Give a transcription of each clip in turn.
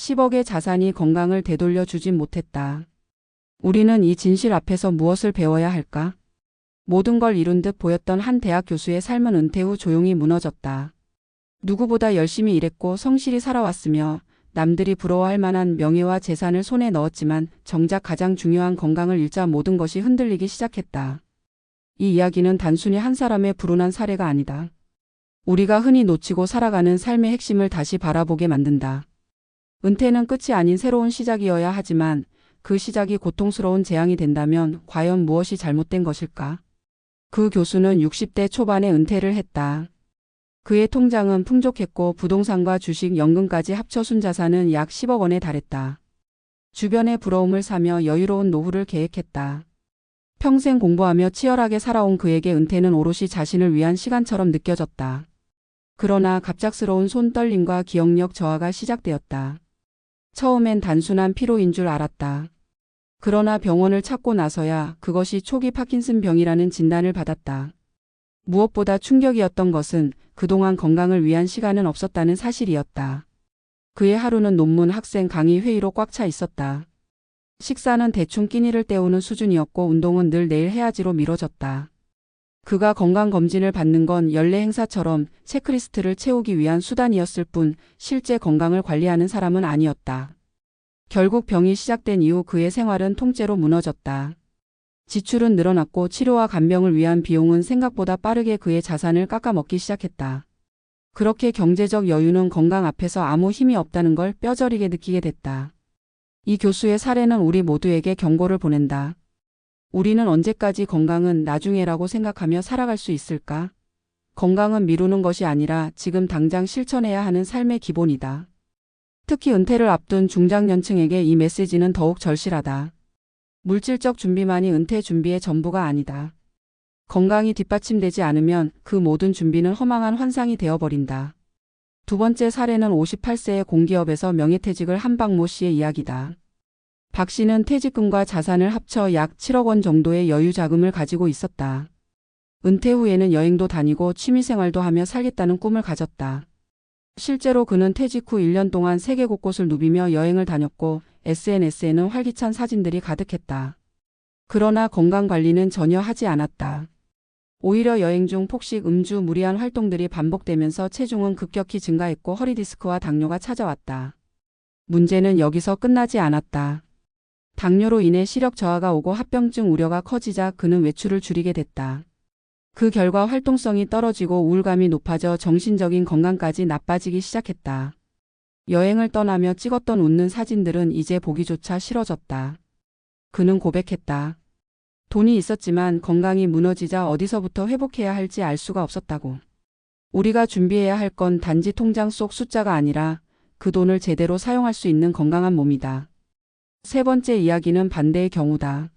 10억의 자산이 건강을 되돌려 주진 못했다. 우리는 이 진실 앞에서 무엇을 배워야 할까? 모든 걸 이룬 듯 보였던 한 대학 교수의 삶은 은퇴 후 조용히 무너졌다. 누구보다 열심히 일했고 성실히 살아왔으며 남들이 부러워할 만한 명예와 재산을 손에 넣었지만 정작 가장 중요한 건강을 잃자 모든 것이 흔들리기 시작했다. 이 이야기는 단순히 한 사람의 불운한 사례가 아니다. 우리가 흔히 놓치고 살아가는 삶의 핵심을 다시 바라보게 만든다. 은퇴는 끝이 아닌 새로운 시작이어야 하지만 그 시작이 고통스러운 재앙이 된다면 과연 무엇이 잘못된 것일까? 그 교수는 60대 초반에 은퇴를 했다. 그의 통장은 풍족했고 부동산과 주식, 연금까지 합쳐 순자산은 약 10억 원에 달했다. 주변의 부러움을 사며 여유로운 노후를 계획했다. 평생 공부하며 치열하게 살아온 그에게 은퇴는 오롯이 자신을 위한 시간처럼 느껴졌다. 그러나 갑작스러운 손떨림과 기억력 저하가 시작되었다. 처음엔 단순한 피로인 줄 알았다. 그러나 병원을 찾고 나서야 그것이 초기 파킨슨 병이라는 진단을 받았다. 무엇보다 충격이었던 것은 그동안 건강을 위한 시간은 없었다는 사실이었다. 그의 하루는 논문, 학생, 강의, 회의로 꽉 차 있었다. 식사는 대충 끼니를 때우는 수준이었고 운동은 늘 내일 해야지로 미뤄졌다. 그가 건강검진을 받는 건 연례 행사처럼 체크리스트를 채우기 위한 수단이었을 뿐 실제 건강을 관리하는 사람은 아니었다. 결국 병이 시작된 이후 그의 생활은 통째로 무너졌다. 지출은 늘어났고 치료와 간병을 위한 비용은 생각보다 빠르게 그의 자산을 깎아먹기 시작했다. 그렇게 경제적 여유는 건강 앞에서 아무 힘이 없다는 걸 뼈저리게 느끼게 됐다. 이 교수의 사례는 우리 모두에게 경고를 보낸다. 우리는 언제까지 건강은 나중에라고 생각하며 살아갈 수 있을까? 건강은 미루는 것이 아니라 지금 당장 실천해야 하는 삶의 기본이다. 특히 은퇴를 앞둔 중장년층에게 이 메시지는 더욱 절실하다. 물질적 준비만이 은퇴 준비의 전부가 아니다. 건강이 뒷받침되지 않으면 그 모든 준비는 허망한 환상이 되어버린다. 두 번째 사례는 58세의 공기업에서 명예퇴직을 한 박 모 씨의 이야기다. 박 씨는 퇴직금과 자산을 합쳐 약 7억 원 정도의 여유 자금을 가지고 있었다. 은퇴 후에는 여행도 다니고 취미생활도 하며 살겠다는 꿈을 가졌다. 실제로 그는 퇴직 후 1년 동안 세계 곳곳을 누비며 여행을 다녔고 SNS에는 활기찬 사진들이 가득했다. 그러나 건강 관리는 전혀 하지 않았다. 오히려 여행 중 폭식, 음주, 무리한 활동들이 반복되면서 체중은 급격히 증가했고 허리 디스크와 당뇨가 찾아왔다. 문제는 여기서 끝나지 않았다. 당뇨로 인해 시력 저하가 오고 합병증 우려가 커지자 그는 외출을 줄이게 됐다. 그 결과 활동성이 떨어지고 우울감이 높아져 정신적인 건강까지 나빠지기 시작했다. 여행을 떠나며 찍었던 웃는 사진들은 이제 보기조차 싫어졌다. 그는 고백했다. 돈이 있었지만 건강이 무너지자 어디서부터 회복해야 할지 알 수가 없었다고. 우리가 준비해야 할 건 단지 통장 속 숫자가 아니라 그 돈을 제대로 사용할 수 있는 건강한 몸이다. 세 번째 이야기는 반대의 경우다.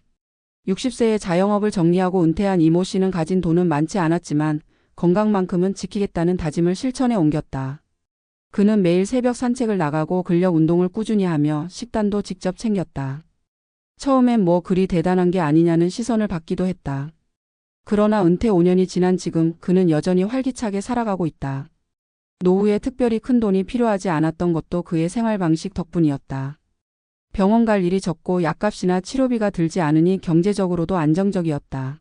60세에 자영업을 정리하고 은퇴한 이모 씨는 가진 돈은 많지 않았지만 건강만큼은 지키겠다는 다짐을 실천에 옮겼다. 그는 매일 새벽 산책을 나가고 근력 운동을 꾸준히 하며 식단도 직접 챙겼다. 처음엔 뭐 그리 대단한 게 아니냐는 시선을 받기도 했다. 그러나 은퇴 5년이 지난 지금 그는 여전히 활기차게 살아가고 있다. 노후에 특별히 큰 돈이 필요하지 않았던 것도 그의 생활 방식 덕분이었다. 병원 갈 일이 적고 약값이나 치료비가 들지 않으니 경제적으로도 안정적이었다.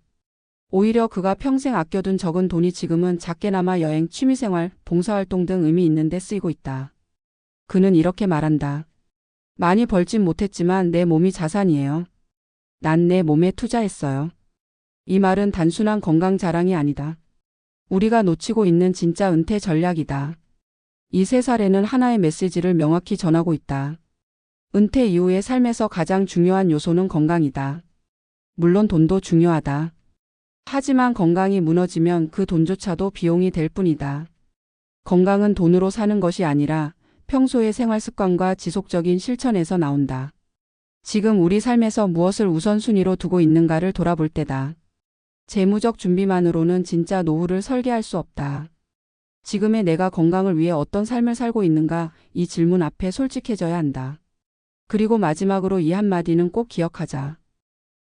오히려 그가 평생 아껴둔 적은 돈이 지금은 작게나마 여행, 취미생활, 봉사활동 등 의미 있는 데 쓰이고 있다. 그는 이렇게 말한다. 많이 벌진 못했지만 내 몸이 자산이에요. 난 내 몸에 투자했어요. 이 말은 단순한 건강 자랑이 아니다. 우리가 놓치고 있는 진짜 은퇴 전략이다. 이세 사례는 하나의 메시지를 명확히 전하고 있다. 은퇴 이후의 삶에서 가장 중요한 요소는 건강이다. 물론 돈도 중요하다. 하지만 건강이 무너지면 그 돈조차도 비용이 될 뿐이다. 건강은 돈으로 사는 것이 아니라 평소의 생활 습관과 지속적인 실천에서 나온다. 지금 우리 삶에서 무엇을 우선순위로 두고 있는가를 돌아볼 때다. 재무적 준비만으로는 진짜 노후를 설계할 수 없다. 지금의 내가 건강을 위해 어떤 삶을 살고 있는가 이 질문 앞에 솔직해져야 한다. 그리고 마지막으로 이 한마디는 꼭 기억하자.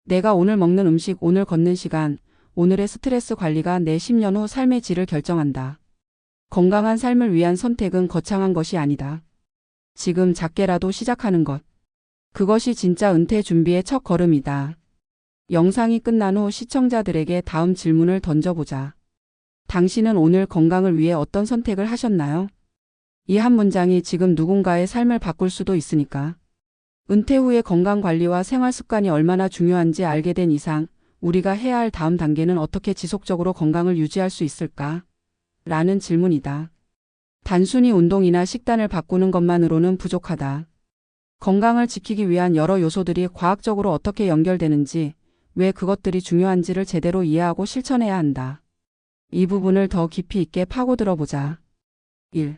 내가 오늘 먹는 음식, 오늘 걷는 시간, 오늘의 스트레스 관리가 내 10년 후 삶의 질을 결정한다. 건강한 삶을 위한 선택은 거창한 것이 아니다. 지금 작게라도 시작하는 것. 그것이 진짜 은퇴 준비의 첫 걸음이다. 영상이 끝난 후 시청자들에게 다음 질문을 던져보자. 당신은 오늘 건강을 위해 어떤 선택을 하셨나요? 이 한 문장이 지금 누군가의 삶을 바꿀 수도 있으니까. 은퇴 후의 건강 관리와 생활 습관이 얼마나 중요한지 알게 된 이상 우리가 해야 할 다음 단계는 어떻게 지속적으로 건강을 유지할 수 있을까? 라는 질문이다. 단순히 운동이나 식단을 바꾸는 것만으로는 부족하다. 건강을 지키기 위한 여러 요소들이 과학적으로 어떻게 연결되는지, 왜 그것들이 중요한지를 제대로 이해하고 실천해야 한다. 이 부분을 더 깊이 있게 파고들어 보자. 1.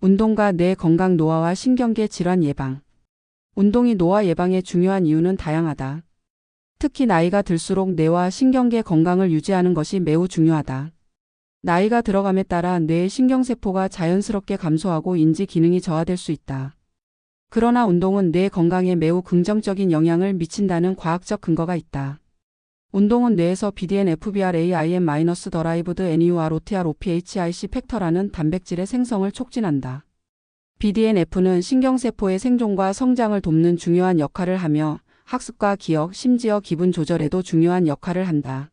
운동과 뇌 건강 노화와 신경계 질환 예방. 운동이 노화 예방에 중요한 이유는 다양하다. 특히 나이가 들수록 뇌와 신경계 건강을 유지하는 것이 매우 중요하다. 나이가 들어감에 따라 뇌의 신경세포가 자연스럽게 감소하고 인지 기능이 저하될 수 있다. 그러나 운동은 뇌 건강에 매우 긍정적인 영향을 미친다는 과학적 근거가 있다. 운동은 뇌에서 BDNF-BRAIM-더라이브드 NUR-OTR OPHIC 팩터라는 단백질의 생성을 촉진한다. BDNF는 신경세포의 생존과 성장을 돕는 중요한 역할을 하며 학습과 기억, 심지어 기분 조절에도 중요한 역할을 한다.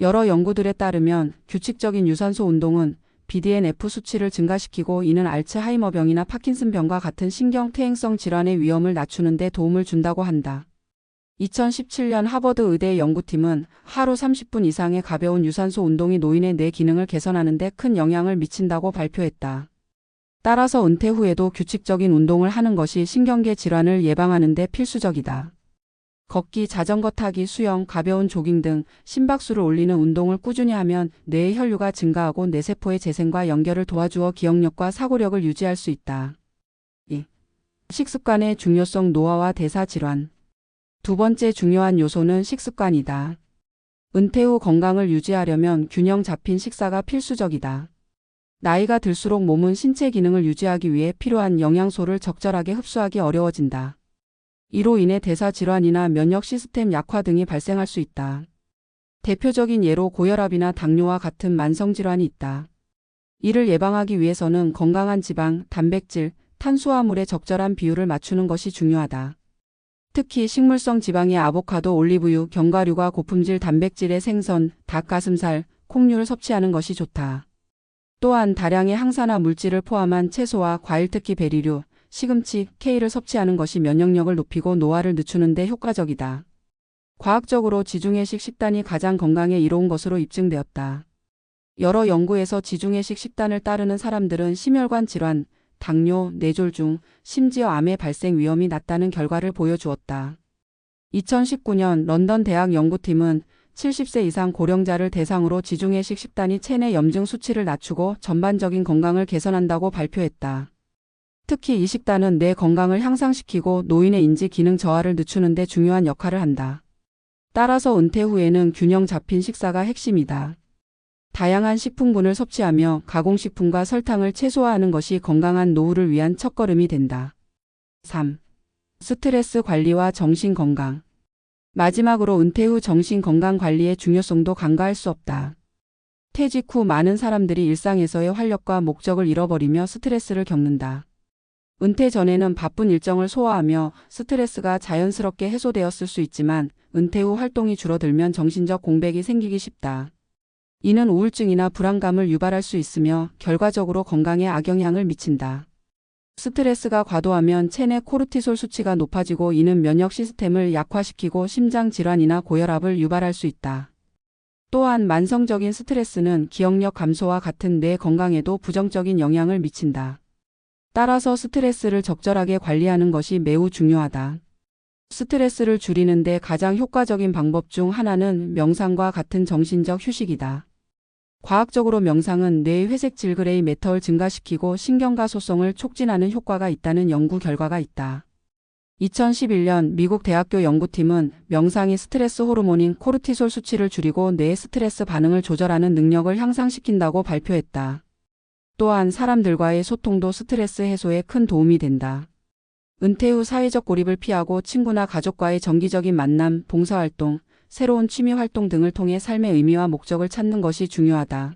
여러 연구들에 따르면 규칙적인 유산소 운동은 BDNF 수치를 증가시키고 이는 알츠하이머병이나 파킨슨병과 같은 신경퇴행성 질환의 위험을 낮추는 데 도움을 준다고 한다. 2017년 하버드 의대 연구팀은 하루 30분 이상의 가벼운 유산소 운동이 노인의 뇌 기능을 개선하는 데 큰 영향을 미친다고 발표했다. 따라서 은퇴 후에도 규칙적인 운동을 하는 것이 신경계 질환을 예방하는 데 필수적이다. 걷기, 자전거 타기, 수영, 가벼운 조깅 등 심박수를 올리는 운동을 꾸준히 하면 뇌의 혈류가 증가하고 뇌세포의 재생과 연결을 도와주어 기억력과 사고력을 유지할 수 있다. 2. 식습관의 중요성 노화와 대사 질환. 두 번째 중요한 요소는 식습관이다. 은퇴 후 건강을 유지하려면 균형 잡힌 식사가 필수적이다. 나이가 들수록 몸은 신체 기능을 유지하기 위해 필요한 영양소를 적절하게 흡수하기 어려워진다. 이로 인해 대사 질환이나 면역 시스템 약화 등이 발생할 수 있다. 대표적인 예로 고혈압이나 당뇨와 같은 만성 질환이 있다. 이를 예방하기 위해서는 건강한 지방, 단백질, 탄수화물의 적절한 비율을 맞추는 것이 중요하다. 특히 식물성 지방의 아보카도, 올리브유, 견과류가 고품질 단백질의 생선, 닭가슴살, 콩류를 섭취하는 것이 좋다. 또한 다량의 항산화 물질을 포함한 채소와 과일 특히 베리류, 시금치, K를 섭취하는 것이 면역력을 높이고 노화를 늦추는 데 효과적이다. 과학적으로 지중해식 식단이 가장 건강에 이로운 것으로 입증되었다. 여러 연구에서 지중해식 식단을 따르는 사람들은 심혈관 질환, 당뇨, 뇌졸중, 심지어 암의 발생 위험이 낮다는 결과를 보여주었다. 2019년 런던 대학 연구팀은 70세 이상 고령자를 대상으로 지중해식 식단이 체내 염증 수치를 낮추고 전반적인 건강을 개선한다고 발표했다. 특히 이 식단은 뇌 건강을 향상시키고 노인의 인지 기능 저하를 늦추는 데 중요한 역할을 한다. 따라서 은퇴 후에는 균형 잡힌 식사가 핵심이다. 다양한 식품군을 섭취하며 가공식품과 설탕을 최소화하는 것이 건강한 노후를 위한 첫걸음이 된다. 3. 스트레스 관리와 정신 건강. 마지막으로 은퇴 후 정신 건강 관리의 중요성도 간과할 수 없다. 퇴직 후 많은 사람들이 일상에서의 활력과 목적을 잃어버리며 스트레스를 겪는다. 은퇴 전에는 바쁜 일정을 소화하며 스트레스가 자연스럽게 해소되었을 수 있지만 은퇴 후 활동이 줄어들면 정신적 공백이 생기기 쉽다. 이는 우울증이나 불안감을 유발할 수 있으며 결과적으로 건강에 악영향을 미친다. 스트레스가 과도하면 체내 코르티솔 수치가 높아지고 이는 면역 시스템을 약화시키고 심장 질환이나 고혈압을 유발할 수 있다. 또한 만성적인 스트레스는 기억력 감소와 같은 뇌 건강에도 부정적인 영향을 미친다. 따라서 스트레스를 적절하게 관리하는 것이 매우 중요하다. 스트레스를 줄이는데 가장 효과적인 방법 중 하나는 명상과 같은 정신적 휴식이다. 과학적으로 명상은 뇌의 회색 질그레이 메터를 증가시키고 신경가 소성을 촉진하는 효과가 있다는 연구 결과가 있다. 2011년 미국 대학교 연구팀은 명상이 스트레스 호르몬인 코르티솔 수치를 줄이고 뇌의 스트레스 반응을 조절하는 능력을 향상시킨다고 발표했다. 또한 사람들과의 소통도 스트레스 해소에 큰 도움이 된다. 은퇴 후 사회적 고립을 피하고 친구나 가족과의 정기적인 만남, 봉사활동, 새로운 취미 활동 등을 통해 삶의 의미와 목적을 찾는 것이 중요하다.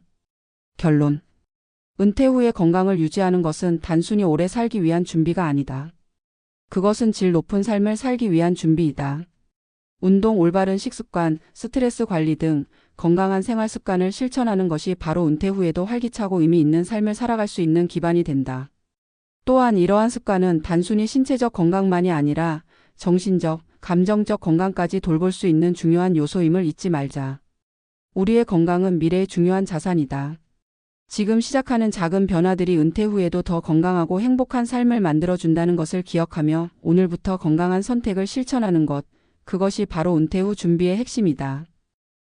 결론. 은퇴 후에 건강을 유지하는 것은 단순히 오래 살기 위한 준비가 아니다. 그것은 질 높은 삶을 살기 위한 준비이다. 운동, 올바른 식습관, 스트레스 관리 등 건강한 생활 습관을 실천하는 것이 바로 은퇴 후에도 활기차고 의미 있는 삶을 살아갈 수 있는 기반이 된다. 또한 이러한 습관은 단순히 신체적 건강만이 아니라 정신적, 감정적 건강까지 돌볼 수 있는 중요한 요소임을 잊지 말자. 우리의 건강은 미래의 중요한 자산이다. 지금 시작하는 작은 변화들이 은퇴 후에도 더 건강하고 행복한 삶을 만들어준다는 것을 기억하며 오늘부터 건강한 선택을 실천하는 것, 그것이 바로 은퇴 후 준비의 핵심이다.